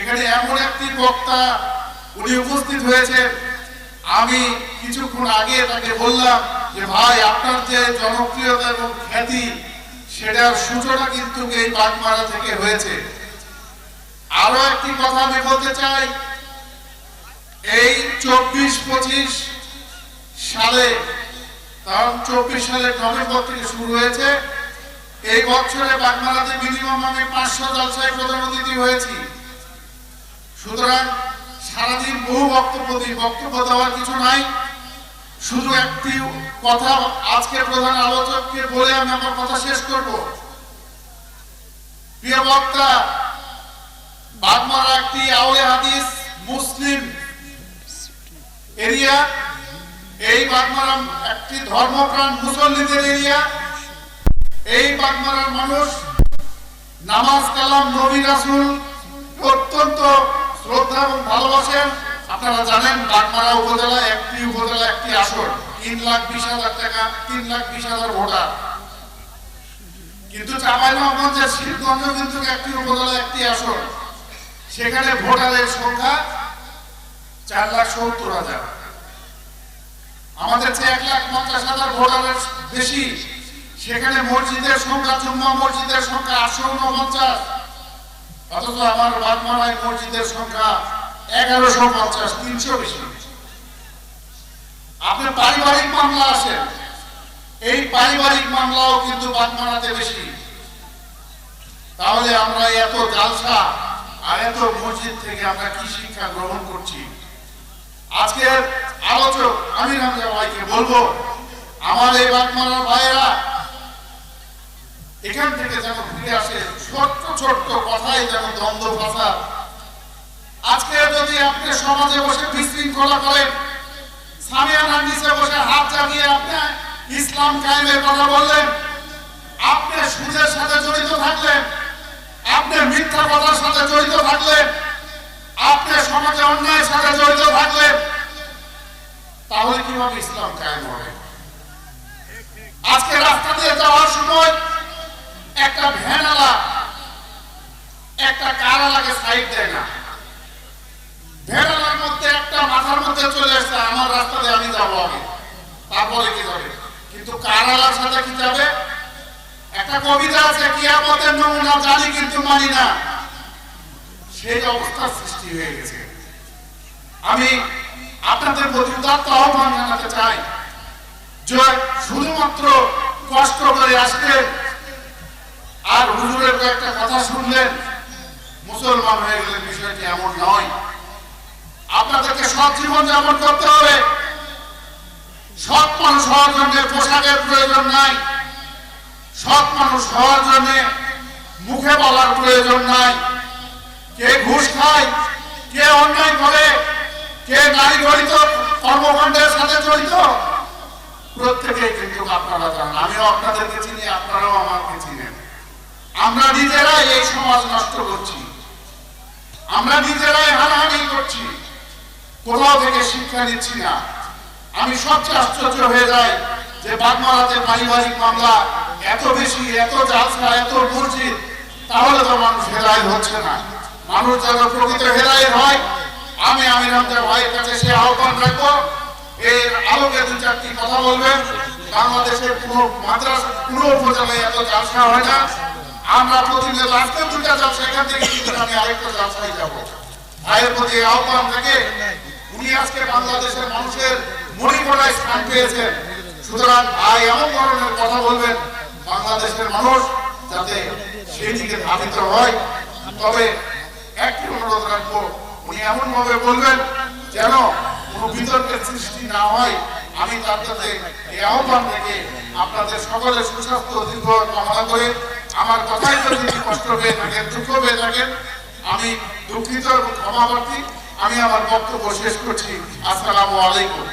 এখানে এমন একটি বক্তা উনি উপস্থিত হয়েছেন। আমি কিছুক্ষণ আগে তাকে বললাম যে, ভাই, আপনার যে জনপ্রিয়তা এবং খ্যাতি, সেটার সূচনা কিন্তু এই বাগমারা থেকে হয়েছে। আরও একটি কথা আমি বলতে চাই। এই চব্বিশ পঁচিশ সালে কারণ চব্বিশ সালে নভেম্বর থেকে শুরু হয়েছে। এই বছরে বাগমারাতে মিনিমাম আমি পাঁচশো জলসায় প্রধান অতিথি হয়েছি। সুতরাং সারাদিন বহু বক্তব্য দিই। বক্তব্য দেওয়ার কিছু নাই। শুধু একটি কথা আজকে প্রধান আলোচককে বলে আমি আমার কথা শেষ করব। প্রিয় বক্তা বাগমারা একটি আওলে হাদিস মুসলিম এরিয়া। এই বাগমারা একটি ধর্মপ্রাণ মুসল্লিদের এরিয়া। এই বাগমারার মানুষ নামাজ কালাম নবী রাসুল অত্যন্ত শ্রদ্ধা এবং ভালোবাসেন। আপনারা জানেন বাগমারা উপজেলা একটি উপজেলা একটি আসন তিন লাখ বিশ হাজার টাকা, তিন লাখ বিশ হাজার ভোটার। কিন্তু চাঁপাইনবাবগঞ্জের শিবগঞ্জ কিন্তু একটি উপজেলা একটি আসন সেখানে ভোটারের সংখ্যা চার লাখ সত্তর হাজার। আমাদের চেয়ে এক লাখ পঞ্চাশ হাজার ভোটারের বেশি, সেখানে মসজিদের সংখ্যা, জুম্মা মসজিদের সংখ্যা আটশো উনপঞ্চাশ। অথচ আমার বাগমারায় মসজিদের সংখ্যা এগারোশো পঞ্চাশ, তিনশো বেশি। আপনার পারিবারিক মামলা আসেন। এই পারিবারিক মামলাও কিন্তু বাগমারাতে বেশি। তাহলে আমরা এত জালসা আর এত মসজিদ থেকে আমরা কি শিক্ষা গ্রহণ করছি? আজকের আলোচক আমি রামজা বলব, আমার এই বাগমারার ভাইয়েরা এখান থেকে যেন ফিরে আসে, ছোট্ট ছোট্ট কথাই যেন দ্বন্দ্ব ভাষা। আজকে যদি আপনি সমাজে বসে বিশৃঙ্খলা করেন সামিয়ানার নিচে বসে হাত জাগিয়ে আপনি ইসলাম কায়েমের কথা বললেন, আপনি সুদের সাথে জড়িত থাকলেন, আপনি মিথ্যা কথার সাথে জড়িত থাকলেন, আপনি সমাজে অন্যায়ের সাথে জড়িত থাকলেন, তাহলে কীভাবে ইসলাম কায়েম হবে? আজকে রাস্তা দিয়ে যাওয়ার সময় একটা ভ্যানালা একটা কারালাকে সাইড দেয় না। ভ্যানালার মধ্যে একটা মাথার মধ্যে চলে আসছে, আমার রাস্তা দিয়ে আমি যাব আগে। তারপরে কি যাবে কিন্তু কারালার সাথে কি যাবে? একটা কবিতা আছে, কিয়ামতের নমুনা জানি কিন্তু মানি না। সেই অবস্থার সৃষ্টি হয়ে গেছে। আমি আপনাদের প্রতি উদাত্ত আহ্বান জানাতে চাই যে শুধুমাত্র কষ্ট করে আসলেন আর হুজুরের একটা কথা শুনলেন, মুসলমান হয়ে গেলে বিষয়টি এমন নয়। আপনাদেরকে সৎ জীবন যাপন করতে হবে। সৎ মানুষ হওয়ার জন্য পোশাকের প্রয়োজন নাই। সৎ মানুষ হওয়ার জন্য মুখে বলার প্রয়োজন নাই। কে ঘুষ খায়, কে অন্যায় করে, কে নারী জড়িত, কর্মকাণ্ডের সাথে জড়িত, প্রত্যেকেই কিন্তু আপনারা জানেন। আমিও আপনাদেরকে চিনি, আপনারাও আমাকে চিনেন। আমরা নিজেরাই এই সমাজ নষ্ট করছি। আমরা নিজেরাই হানাহানি করছি। কোথাও থেকে শিক্ষা নিচ্ছি না। আমি সবচেয়ে আশ্চর্য হয়ে যাই যে বাগমারাতে পারিবারিক মামলা এত বেশি, এত জালসা, এত মসজিদ, তাহলে তো মানুষ হেরায় হচ্ছে না। মানুষ যেন প্রকৃত হেরায় হয়, আমি আমি রামদেব ভাইয়ের কাছে সে আহ্বান রাখব। এর আলোকে দু চারটি কথা বলবেন। বাংলাদেশের কোনো মাদ্রাসা, কোনো উপজেলায় এত জালসা হয় না। আমরা প্রতিদিন আজকে দুটা জালসা এখান থেকে কিন্তু আমি আরেকটা জালসায় যাব। ভাইয়ের প্রতি আহ্বান থেকে উনি আজকে বাংলাদেশের মানুষের মণিকোটায় স্থান পেয়েছেন। সুতরাং ভাই, এমন ধরনের কথা বলবেন বাংলাদেশের মানুষ যাতে সেই দিকে ধাবিত হয়। তবে একটি অনুরোধ রাখব, উনি এমন ভাবে বলবেন যেন কোনো বিতর্কের সৃষ্টি না হয়। আমি তার সাথে এই আহ্বান থেকে আপনাদের সকলের সুস্বাস্থ্য দীর্ঘ কামনা করে আমার কথাই যদি কষ্ট পেয়ে থাকেন, দুঃখ পেয়ে থাকেন, আমি দুঃখিত এবং ক্ষমাপ্রার্থী আমি আমার বক্তব্য শেষ করছি। আসসালামু আলাইকুম।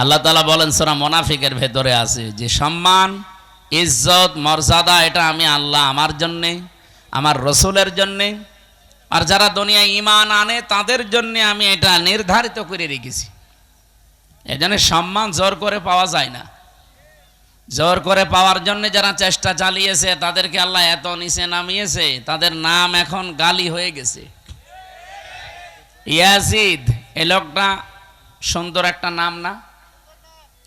আল্লাহ তালা বলেন, সোরা মোনাফিকের ভেতরে আছে যে সম্মান, ইজ্জত, মর্যাদা, এটা আমি আল্লাহ আমার জন্যে, আমার রসুলের জন্যে, আর যারা দুনিয়ায় ইমান আনে, তাদের জন্য আমি এটা নির্ধারিত করে রেখেছি। এজন্য সম্মান জোর করে পাওয়া যায় না। জোর করে পাওয়ার জন্য যারা চেষ্টা চালিয়েছে, তাদেরকে আল্লাহ এত নিচে নামিয়েছে, তাদের নাম এখন গালি হয়ে গেছে। ইয়াজিদ, এ লোকটা সুন্দর একটা নাম না?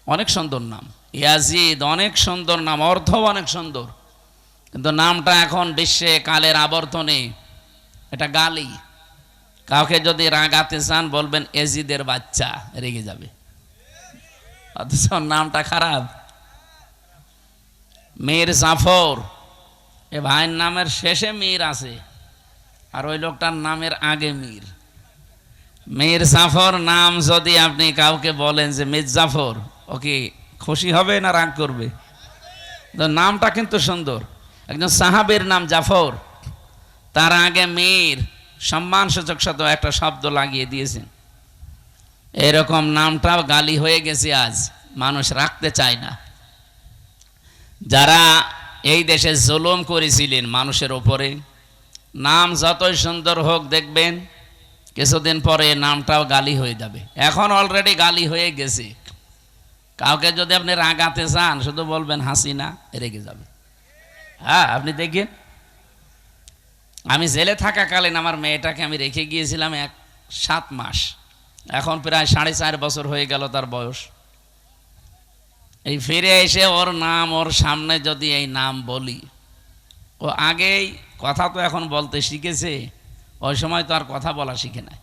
অনেক সুন্দর নাম। ইয়াজিদ, অনেক সুন্দর নাম অর্থ অনেক সুন্দর। কিন্তু নামটা এখন বিশ্বে কালের আবর্তনে। এটা গালি। কাউকে যদি রাগাতে চান, বলবেন, এজিদের বাচ্চা, রেগে যাবে। অথচ নামটা খারাপ। মীর জাফর। এ ভাইয়ের নামের শেষে মীর আছে, আর ওই লোকটার নামের আগে মীর। মীর জাফর নাম যদি আপনি কাউকে বলেন যে মীর জাফর, ও কি খুশি হবে না রাগ করবে? নামটা কিন্তু সুন্দর। একজন সাহাবের নাম জাফর, তার আগে মীর, সম্মানসূচক শত একটা শব্দ লাগিয়ে দিয়েছেন। এরকম নামটাও গালি হয়ে গেছে আজ, মানুষ রাখতে চায় না। যারা এই দেশে জুলুম করেছিলেন মানুষের ওপরে নাম যতই সুন্দর হোক দেখবেন, কিছুদিন পরে নামটাও গালি হয়ে যাবে। এখন অলরেডি গালি হয়ে গেছে। কাউকে যদি আপনি রাগাতে চান, শুধু বলবেন, হাসিনা, রেগে যাবে। হ্যাঁ আপনি দেখেন। আমি জেলে থাকাকালীন আমার মেয়েটাকে আমি রেখে গিয়েছিলাম এক সাত মাস। এখন প্রায় সাড়ে চার বছর হয়ে গেল তার বয়স। এই ফিরে এসে ওর নাম, ওর সামনে যদি এই নাম বলি। ও আগেই কথা তো এখন বলতে শিখেছে, ওই সময় তো আর কথা বলা শিখে নাই।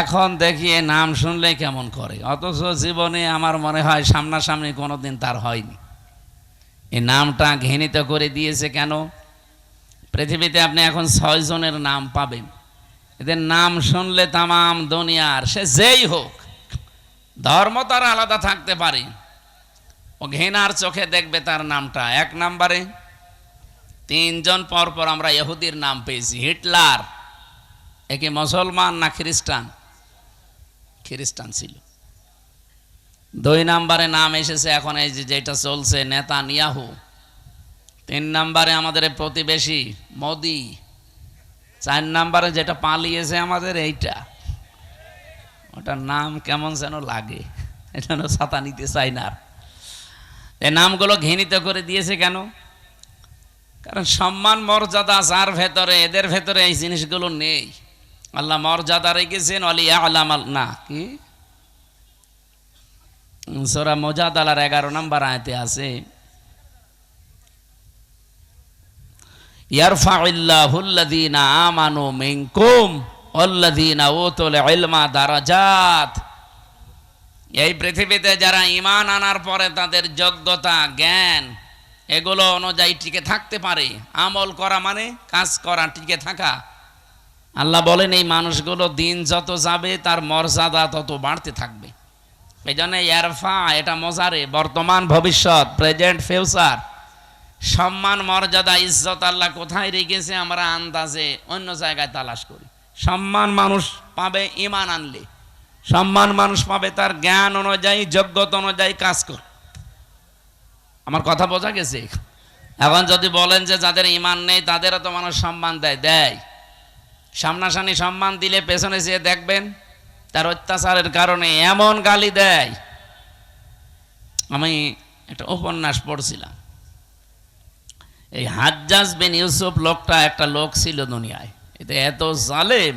এখন দেখি এই নাম শুনলে কেমন করে, অথচ জীবনে আমার মনে হয় সামনাসামনি কোনো দিন তার হয়নি। এই নামটা ঘৃণিত করে দিয়েছে কেন? পৃথিবীতে আপনি এখন ছয়জনের নাম পাবেন। এদের নাম শুনলে তামাম দুনিয়ার, সে যেই হোক ধর্ম তার আলাদা থাকতে পারে। ও ঘৃণার চোখে দেখবে তার নামটা। এক নাম্বারে, তিনজন পর পর আমরা ইহুদির নাম পেয়েছি। হিটলার একে মুসলমান না খ্রিস্টান? খ্রিস্টান ছিল। দুই নাম্বারে নাম এসেছে এখন এই যে যেটা চলছে নেতা নিয়াহু তিন নাম্বারে আমাদের প্রতিবেশী মোদি। চার নাম্বারে যেটা পালিয়েছে আমাদের এইটা। ওটার নাম কেমন যেন লাগে। এটা ছাতা নিতে চাই না। এই নামগুলো ঘৃণিত করে দিয়েছে কেন? কারণ সম্মান, মর্যাদা যার ভেতরে, এদের ভেতরে এই জিনিসগুলো নেই। আল্লাহ মর্যাদা রেখেছেন অলিয়া আলাম না, কি? সোরা মজাদ আলার এগারো নম্বর আয়তে আছে ইয়ারফা ইয়ারফাউল্লাহুল্লাযীনা আমানু মিনকুম দারাজাত। এই পৃথিবীতে যারা ঈমান আনার পরে তাদের যোগ্যতা, জ্ঞান, এগুলো অনুযায়ী টিকে থাকতে পারে। আমল করা মানে কাজ করা, টিকে থাকা। আল্লাহ বলেন, এই মানুষগুলো দিন যত যাবে, তার মর্যাদা তত বাড়তে থাকবে। এই জন্য ইয়ারফা এটা মজারে, বর্তমান, ভবিষ্যৎ, প্রেজেন্ট, ফিউচার। সম্মান, মর্যাদা, ইজ্জত আল্লাহ কোথায় রেখেছে, আমরা আন্দাজে অন্য জায়গায় তালাশ করি। সম্মান মানুষ পাবে ইমান আনলে। সম্মান মানুষ পাবে তার জ্ঞান অনুযায়ী, যোগ্যতা অনুযায়ী কাজ কর। আমার কথা বোঝা গেছে? এখন যদি বলেন যে যাদের ইমান নেই, তাদেরও তো মানুষ সম্মান দেয়। দেয়। সামনাসামনি সম্মান দিলে পেছনে যেয়ে দেখবেন, তার অত্যাচারের কারণে এমন গালি দেয়। আমি একটা উপন্যাস পড়ছিলাম। এই হাজ্জাজ বিন ইউসুফ লোকটা একটা লোক ছিল দুনিয়ায়। এতে এত জালেম,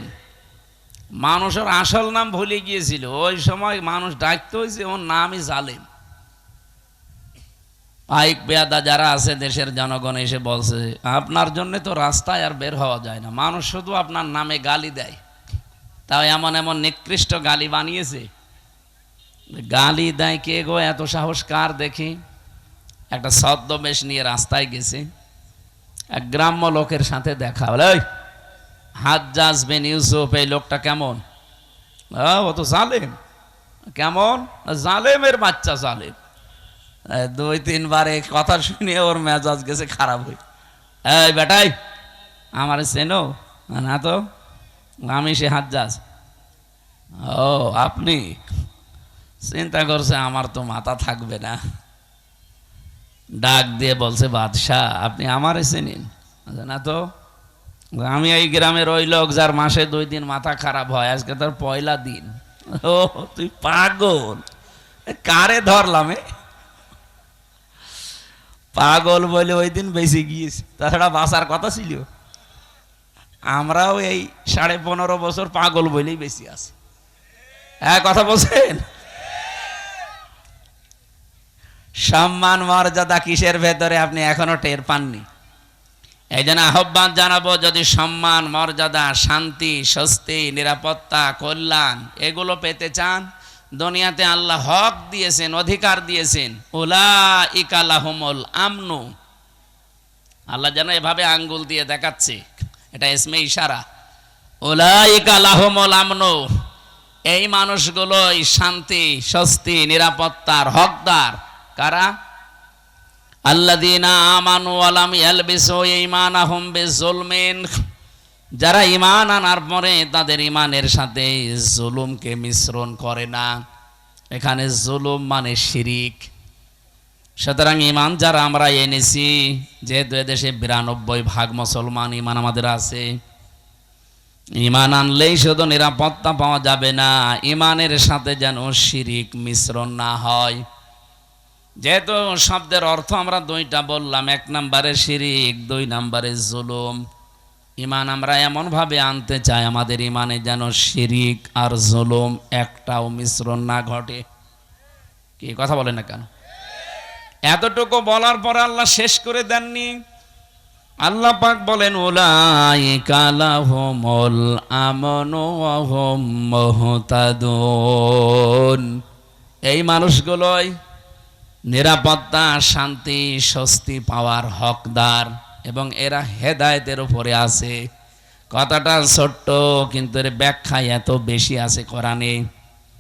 মানুষের আসল নাম ভুলে গিয়েছিল। ওই সময় মানুষ ডাকতে হয়েছে ওর নামই জালেম। পাইক পেয়াদা যারা আছে, দেশের জনগণ এসে বলছে, আপনার জন্য তো রাস্তায় আর বের হওয়া যায় না। মানুষ শুধু আপনার নামে গালি দেয়। তাও এমন এমন নিকৃষ্ট গালি বানিয়েছে। গালি দেয় কে গো? এত সাহস কার দেখি? একটা ছদ্মবেশ নিয়ে রাস্তায় গেছে। এক গ্রাম্য লোকের সাথে দেখা বলে "ওই, হাজ্জাজ বিন ইউসুফ এই লোকটা কেমন? "আহ, ও তো জালেম। কেমন? জালেমের বাচ্চা জালেম। দুই তিনবার এই কথা শুনে ওর মেজাজ গেছে খারাপ হয়ে। এই বেটাই আমার চেনো? না তো আমি সে হাজ্জাজ ও আপনি? চিন্তা করছে আমার তো মাথা থাকবে না। ডাক দিয়ে বলছে বাদশাহ আপনি আমারে চেনেন? না তো আমি এই গ্রামের ওই লোক যার মাসে দুই দিন মাথা খারাপ হয়। আজকে তার পয়লা দিন। ও, তুই পাগল। কারে ধরলাম পাগল বলে ওই দিন বেশি গিয়েছে। তাছাড়া বাসার কথা ছিল। আমরাও এই সাড়ে পনেরো বছর পাগল বলেই বেশি আছি। হ্যাঁ কথা বলছেন? সম্মান মর্যাদা কিসের ভেতরে আপনি এখনও টের পাননি? এই জন্য আহ্বান জানাব, যদি সম্মান, মর্যাদা, শান্তি, স্বস্তি, নিরাপত্তা, কল্যাণ এগুলো পেতে চান, দুনিয়াতে আল্লাহ হক দিয়েছেন, অধিকার দিয়েছেন ওলা ইকালাহমল আমনু। আল্লাহ যেন এভাবে আঙ্গুল দিয়ে দেখাচ্ছে, এটা এসমে ইশারা। ওলা ইকালাহমল আমনু। এই মানুষগুলোই শান্তি, স্বস্তি, নিরাপত্তার হকদার। কারা? আল্লাদিনা আমানু আলাম ইয়ালবিসু ঈমানাহুম যারা ইমান আনার পরে তাদের ইমানের সাথে জুলুমকে মিশ্রণ করে না। এখানে জুলুম মানে শিরিক। সুতরাং ইমান যারা আমরা এনেছি যেহেতু এদেশে বিরানব্বই ভাগ মুসলমান ইমান আমাদের আছে। ঈমান আনলেই শুধু নিরাপত্তা পাওয়া যাবে না ইমানের সাথে যেন শিরিক মিশ্রণ না হয়। যেহেতু শব্দের অর্থ আমরা দুইটা বললাম, এক নম্বরে শিরিক, দুই নম্বরে জুলুম। ইমান আমরা এমনভাবে আনতে চাই, আমাদের ইমানে যেন শিরিক আর জুলুম একটাও মিশ্রণ না ঘটে। কি কথা বলে না কেন? এতটুকু বলার পরে আল্লাহ শেষ করে দেননি। আল্লাহ পাক বলেন, উলাইকা লাহুমুল আমানু হুম এই মানুষগুলোই নিরাপত্তা, শান্তি, স্বস্তি পাওয়ার হকদার এবং এরা হেদায়তের উপরে আছে। কথাটা ছোট্ট, কিন্তু এর ব্যাখ্যা এত বেশি আছে কোরআনে।